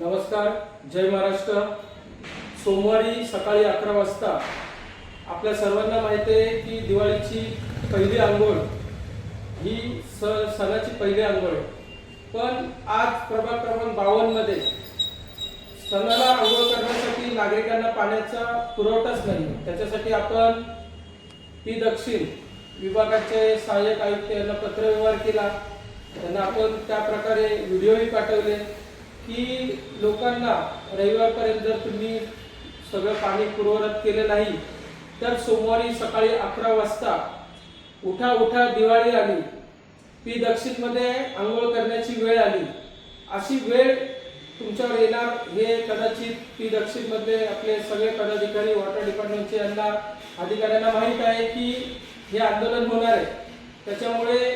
नमस्कार जय महाराष्ट्र. सोमवारी सकाळी अकरा वाजता आपल्या सर्वांना माहिती आहे की दिवाळीची पहिली आंघोळ ही स सणाची पहिली आंघोळ. पण आज प्रभाग क्रमांक बावन्नमध्ये सणाला आंघोळ करण्यासाठी नागरिकांना पाण्याचा पुरवठाच नाही. त्याच्यासाठी आपण पी दक्षिण विभागाचे सहाय्यक आयुक्त यांना पत्रव्यवहार केला. त्यांना आपण त्या प्रकारे व्हिडिओही पाठवले. की लोकांना रविवारपर्यंत जर तुम्ही सगळं पाणी पुरवठा केलं नाही तर सोमवारी सकाळी अकरा वाजता उठा उठा दिवाळी आली. ती दक्षिणमध्ये आंघोळ करण्याची वेळ आली. अशी वेळ तुमच्यावर येणार हे कदाचित पी दक्षिणमध्ये आपले सगळे पदाधिकारी वॉटर डिपार्टमेंटचे यांना अधिकाऱ्यांना माहीत आहे की हे आंदोलन होणार आहे. त्याच्यामुळे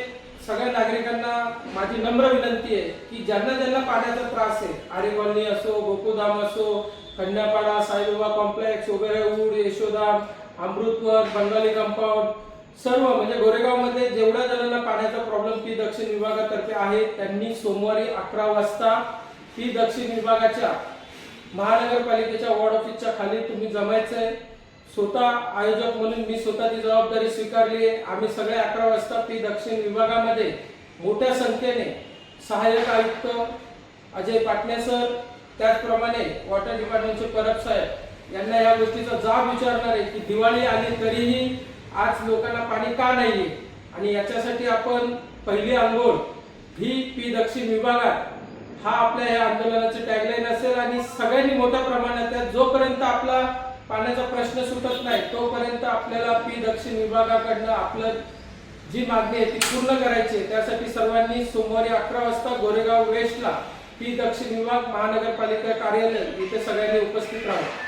सगळ्या नागरिकांना माझी नम्र विनंती आहे की ज्यांना ज्यांना पाण्याचा त्रास आहे आरे कॉलनी असो गोकुधाम असो कन्यापाडा साईबाबा कॉम्प्लेक्स वगैरे उड यशोधाम अमृतवर बंगाली कंपाऊंड सर्व म्हणजे गोरेगावमध्ये जेवढ्या जणांना पाण्याचा प्रॉब्लेम पी दक्षिण विभागातर्फे आहे त्यांनी सोमवारी अकरा वाजता पी दक्षिण विभागाच्या महानगरपालिकेच्या वॉर्ड ऑफिसच्या खाली तुम्ही जमायचं आहे स्वतः आयोजक म्हणून मी स्वतः ती जबाबदारी स्वीकारली आहे. आम्ही सगळे अकरा वाजता पी दक्षिण विभागामध्ये मोठ्या संख्येने सहाय्यक आयुक्त अजय पाटणे सर त्याचप्रमाणे वॉटर डिपार्टमेंटचे परब साहेब यांना या गोष्टीचा जाब विचारणार आहे की दिवाळी आली तरीही आज लोकांना पाणी का नाही आणि याच्यासाठी आपण पहिली आंघोळ ही पी दक्षिण विभागात हा आपल्या या आंदोलनाचे टॅगलाईन असेल आणि सगळ्यांनी मोठ्या प्रमाणात जोपर्यंत आपला पाण्याचा प्रश्न सुटत नाही तोपर्यंत आपल्याला पी दक्षिण विभागाकडनं आपलं जी मागणी आहे ती पूर्ण करायची आहे. त्यासाठी सर्वांनी सोमवारी अकरा वाजता गोरेगाव वेस्टला पी दक्षिण विभाग महानगरपालिका कार्यालय इथे सगळ्यांनी उपस्थित राहावं.